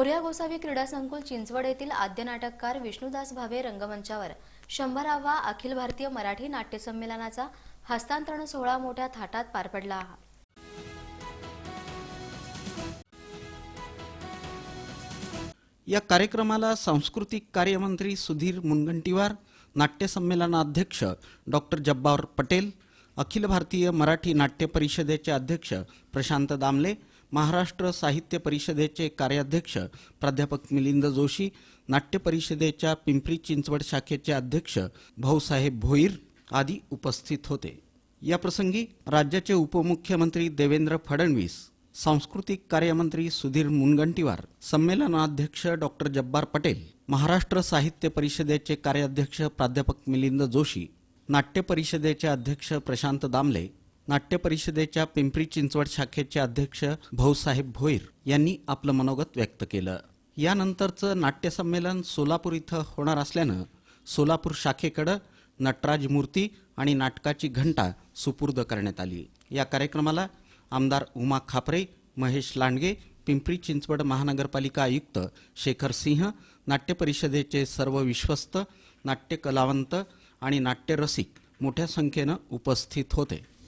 मोर्या गोसावी क्रीडा संकुल चिंचवड येथील आद्य नाटककार विष्णुदास भावे रंगमंचावर. शंभरावा अखिल भारतीय मराठी नाट्य संमेलनाचा हस्तांतरण सोहळा मोठ्या थाटात पार पडला. या कार्यक्रमाला सांस्कृतिक कार्यमंत्री सुधीर मुनगंटीवार नाट्य संमेलनाध्यक्ष डॉक्टर जब्बार पटेल अखिल भारतीय मराठी नाट्य परिषदेचे अध्यक्ष प्रशांत दामले महाराष्ट्र साहित्य परिषदेचे कार्याध्यक्ष प्राध्यापक मिलिंद जोशी नाट्य परिषदेच्या पिंपरी चिंचवड शाखेचे अध्यक्ष भाऊसाहेब भोईर आदी उपस्थित होते. याप्रसंगी राज्याचे उपमुख्यमंत्री देवेंद्र फडणवीस सांस्कृतिक कार्यमंत्री सुधीर मुनगंटीवार संमेलनाध्यक्ष डॉक्टर जब्बार पटेल महाराष्ट्र साहित्य परिषदेचे कार्याध्यक्ष प्राध्यापक मिलिंद जोशी नाट्य परिषदेचे अध्यक्ष प्रशांत दामले नाट्य परिषदेच्या पिंपरी चिंचवड शाखेचे अध्यक्ष भाऊसाहेब भोईर यांनी आपलं मनोगत व्यक्त केलं. यानंतरचं नाट्यसंमेलन सोलापूर इथं होणार असल्यानं सोलापूर शाखेकडं नटराज मूर्ती आणि नाटकाची घंटा सुपूर्द करण्यात आली. या कार्यक्रमाला आमदार उमा खापरे महेश लांडगे पिंपरी चिंचवड महानगरपालिका आयुक्त शेखर सिंह नाट्य परिषदेचे सर्व विश्वस्त नाट्य कलावंत आणि नाट्यरसिक मोठ्या संख्येनं उपस्थित होते.